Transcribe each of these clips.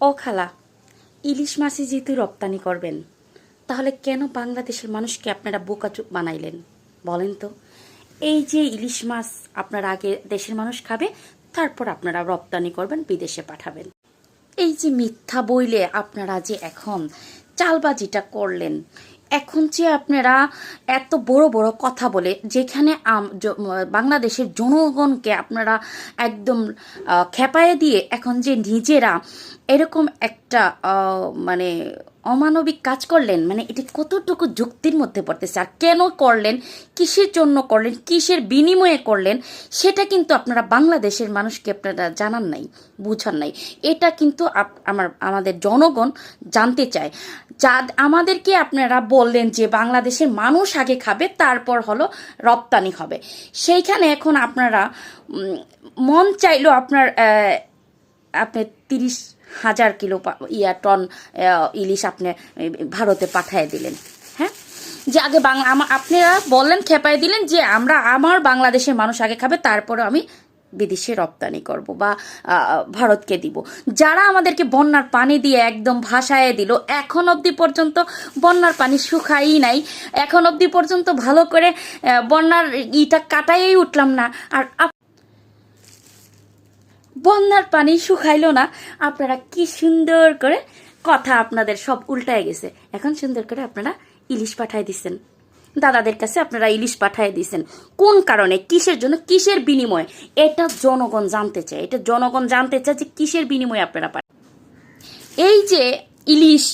ও খালা, ইলিশ মাছই যেহেতু রপ্তানি করবেন, তাহলে কেন বাংলাদেশের মানুষকে আপনারা বোকাচুপ বানাইলেন? বলেন তো। এই যে ইলিশ মাছ আপনারা আগে দেশের মানুষ খাবে, তারপর আপনারা রপ্তানি করবেন, বিদেশে পাঠাবেন। এই যে মিথ্যা বইলে আপনারা যে এখন চালবাজিটা করলেন এখন যে আপনারা এত বড় বড় কথা বলে, যেখানে বাংলাদেশের জনগণকে আপনারা একদম খেপায়ে দিয়ে এখন যে নিজেরা এরকম একটা মানে অমানবিক কাজ করলেন মানে এটি কতটুকু যুক্তির মধ্যে পড়তেছে আর কেন করলেন, কিসের জন্য করলেন, কিসের বিনিময়ে করলেন, সেটা কিন্তু আপনারা বাংলাদেশের মানুষকে আপনারা জানান নাই, বুঝান নাই। এটা কিন্তু আমার, আমাদের জনগণ জানতে চায়। যা, আমাদেরকে আপনারা বললেন যে বাংলাদেশের মানুষ আগে খাবে, তারপর হলো রপ্তানি হবে। সেইখানে এখন আপনারা মন চাইলো আপনার আপনি তিরিশ হাজার কিলো ইয়া টন ইলিশ আপনি ভারতে পাঠিয়ে দিলেন। হ্যাঁ? যে আগে বাংলা আপনারা বললেন খেপাই দিলেন যে আমরা আমার বাংলাদেশের মানুষ আগে খাবে তারপরে আমি বিদেশে রপ্তানি করব বা ভারতকে দিব। যারা আমাদেরকে বন্যার পানি দিয়ে একদম ভাসায় দিল, এখন অবধি পর্যন্ত বন্যার পানি শুকাই নাই। এখন অবধি পর্যন্ত ভালো করে বন্যার ইটা কাটাই উঠলাম না। আর বন্যার পানি শুকাইল না। আপনারা কি সুন্দর করে কথা আপনাদের সব উল্টায় গেছে। এখন সুন্দর করে আপনারা ইলিশ পাঠায় দিচ্ছেন দাদাদের কাছে আপনারা ইলিশ পাঠায় দিচ্ছেন কোন কারণে? কিসের জন্য? কিসের বিনিময়ে? এটা জনগণ জানতে চায়। এটা জনগণ জানতে চায় যে কিসের বিনিময়ে আপনারা পাঠান। এই যে ইলিশ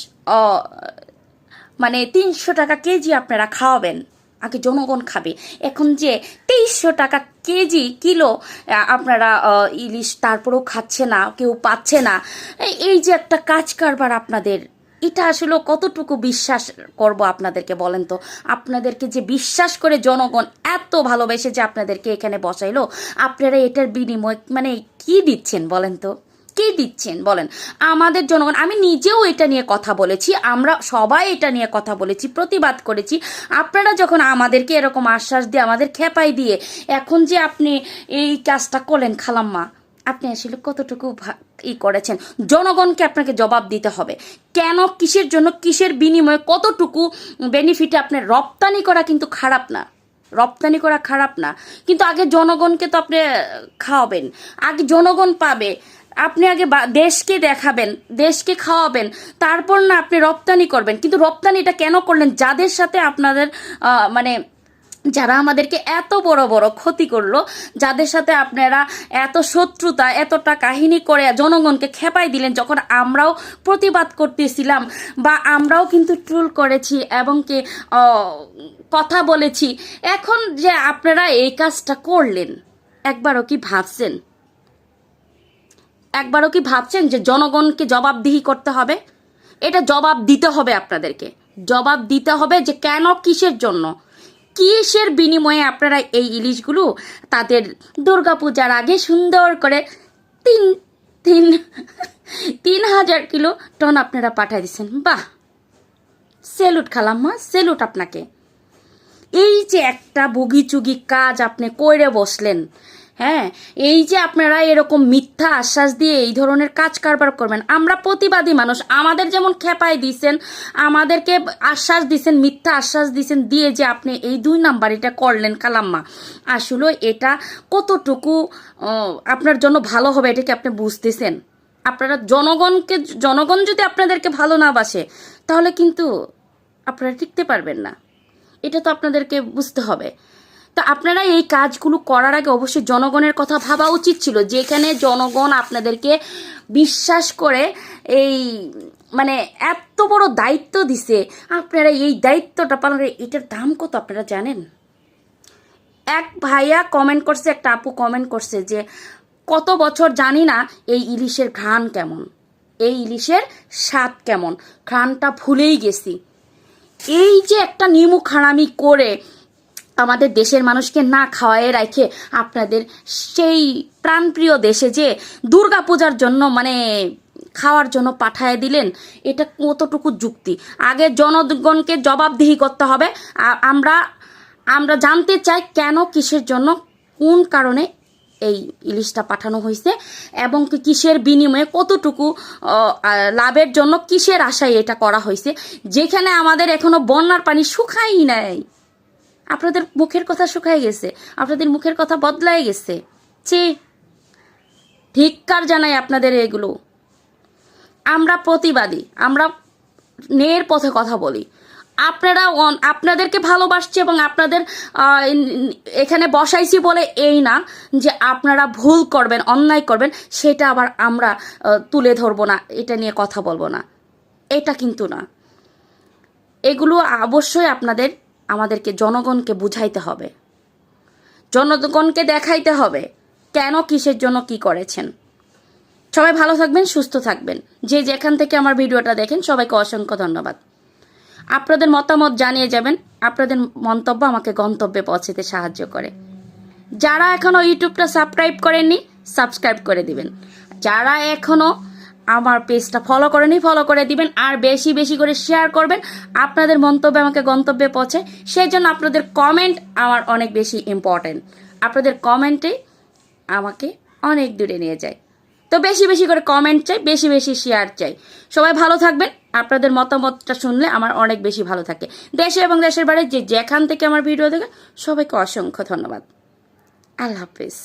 মানে তিনশো টাকা কেজি আপনারা খাওয়াবেন আগে জনগণ খাবে। এখন যে তেইশশো টাকা কেজি, কিলো আপনারা ইলিশ তারপরেও খাচ্ছে না, কেউ পাচ্ছে না। এই- যে একটা কাজ কারবার আপনাদের, এটা আসলে কতটুকু বিশ্বাস করব আপনাদেরকে বলেন তো? আপনাদেরকে যে বিশ্বাস করে জনগণ এত ভালোবেসে যে আপনাদেরকে এখানে বসাইলো, আপনারা এটার বিনিময় মানে কি দিচ্ছেন বলেন তো? কে দিচ্ছেন? বলেন। আমাদের জনগণ, আমি নিজেও এটা নিয়ে কথা বলেছি, আমরা সবাই এটা নিয়ে কথা বলেছি, প্রতিবাদ করেছি। আপনারা যখন আমাদেরকে এরকম আশ্বাস দিয়ে, আমাদের খেপাই দিয়ে, এখন যে আপনি এই কাজটা করলেন, খালাম্মা, আপনি আসলে কতটুকু ই করেছেন? জনগণকে আপনাকে জবাব দিতে হবে। কেন, কিসের জন্য, কিসের বিনিময়ে, কতটুকু বেনিফিটে আপনার রপ্তানি করা কিন্তু খারাপ না। রপ্তানি করা খারাপ না। কিন্তু আগে জনগণকে তো আপনি খাওয়াবেন। আগে জনগণ পাবে। আপনি আগে দেশকে দেখাবেন, দেশকে খাওয়াবেন, তারপর না আপনি রপ্তানি করবেন। কিন্তু রপ্তানিটা কেন করলেন? যাদের সাথে আপনাদের মানে যারা আমাদেরকে এত বড় বড় ক্ষতি করল, যাদের সাথে আপনারা এত শত্রুতা এতটা কাহিনী করে জনগণকে খেপাই দিলেন, যখন আমরাও প্রতিবাদ করতেছিলাম বা আমরাও কিন্তু ট্রুল করেছি এবং কি কথা বলেছি, এখন যে আপনারা এই কাজটা করলেন, একবারও কি ভাবছেন? একবারও কি ভাবছেন যে জনগণকে জবাবদিহি করতে হবে? এটা জবাব দিতে হবে আপনাদেরকে। জবাব দিতে হবে যে কেন কিসের জন্য? কিসের বিনিময়ে আপনারা এই ইলিশগুলো তাদের দুর্গাপূজার আগে সুন্দর করে তিন তিন তিন হাজার কিলো টন আপনারা পাঠিয়ে দিচ্ছেন বাহ! সেলুট খালাম্মা, সেলুট আপনাকে। এই যে একটা বুগি চুগি কাজ আপনি কইরে বসলেন হ্যাঁ এই যে আপনারা এরকম মিথ্যা আশ্বাস দিয়ে এই ধরনের কাজ কারবার করবেন, আমরা প্রতিবাদী মানুষ, আমাদের যেমন খেপায় দিছেন, আমাদেরকে আশ্বাস দিছেন, মিথ্যা আশ্বাস দিছেন, দিয়ে যে আপনি এই দুই নাম্বার এটা করলেন কালাম্মা। আসলে এটা কতটুকু আপনার জন্য ভালো হবে এটা কি আপনি বুঝতেছেন? আপনারা জনগণকে, জনগণ যদি আপনাদেরকে ভালো না বাসে, তাহলে কিন্তু আপনারা টিকতে পারবেন না। এটা তো আপনাদেরকে বুঝতে হবে। তো আপনারা এই কাজগুলো করার আগে অবশ্যই জনগণের কথা ভাবা উচিত ছিল, যেখানে জনগণ আপনাদেরকে বিশ্বাস করে এই মানে এত বড় দায়িত্ব দিছে। আপনারা এই দায়িত্বটা পালন এটার দাম কত আপনারা জানেন? এক ভাইয়া কমেন্ট করছে, একটা আপু কমেন্ট করছে যে, কত বছর জানি না এই ইলিশের ঘ্রাণ কেমন? এই ইলিশের স্বাদ কেমন? ঘ্রাণটা ভুলেই গেছি। এই যে একটা নিমু খাড়ামি করে আমাদের দেশের মানুষকে না খাওয়ায় রাখে আপনাদের সেই প্রাণপ্রিয় দেশে যে দুর্গা পূজার জন্য মানে খাওয়ার জন্য পাঠায় দিলেন, এটা কতটুকু যুক্তি? আগে জনগণকে জবাবদিহি করতে হবে। আমরা আমরা জানতে চাই কেন, কিসের জন্য, কোন কারণে এই ইলিশটা পাঠানো হয়েছে এবং কিসের বিনিময়ে কতটুকু লাভের জন্য কিসের আশায় এটা করা হয়েছে। যেখানে আমাদের এখনও বন্যার পানি শুকাই নাই। আপনাদের মুখের কথা শুকাই গেছে। আপনাদের মুখের কথা বদলাই গেছে। ছি। ধিক্কার জানাই আপনাদের এগুলো। আমরা প্রতিবাদী। আমরা ন্যায়ের পথে কথা বলি। আপনারা আপনাদেরকে ভালোবাসছি এবং আপনাদের এখানে বসাইছি বলে এই না যে আপনারা ভুল করবেন, অন্যায় করবেন, সেটা আবার আমরা তুলে ধরবো না। এটা নিয়ে কথা বলব না। এটা কিন্তু না। এগুলো অবশ্যই আপনাদের আমাদেরকে জনগণকে বুঝাইতে হবে। জনগণকে দেখাইতে হবে কেন কিসের জন্য কি করেছেন। সবাই ভালো থাকবেন, সুস্থ থাকবেন। যে যেখান থেকে আমার ভিডিওটা দেখেন, সবাইকে অসংখ্য ধন্যবাদ। আপনাদের মতামত জানিয়ে যাবেন। আপনাদের মন্তব্য আমাকে গন্তব্যে পৌঁছতে সাহায্য করে। যারা এখনও ইউটিউবটা সাবস্ক্রাইব করেননি, সাবস্ক্রাইব করে দিবেন। যারা এখনও আমার পেজটা ফলো করেনি ফলো করে দিবেন আর বেশি বেশি করে শেয়ার করবেন। আপনাদের মন্তব্য আমাকে গন্তব্যে পৌঁছে। সেই জন্য আপনাদের কমেন্ট আমার অনেক বেশি ইম্পর্টেন্ট আপনাদের কমেন্টে আমাকে অনেক দূরে নিয়ে যায়। তো বেশি বেশি করে কমেন্ট চাই, বেশি বেশি শেয়ার চাই। সবাই ভালো থাকবেন। আপনাদের মতামতটা শুনলে আমার অনেক বেশি ভালো থাকে। দেশে এবং দেশের বাইরে যে যেখান থেকে আমার ভিডিও দেখে, সবাইকে অসংখ্য ধন্যবাদ। আল্লাহ হাফিজ।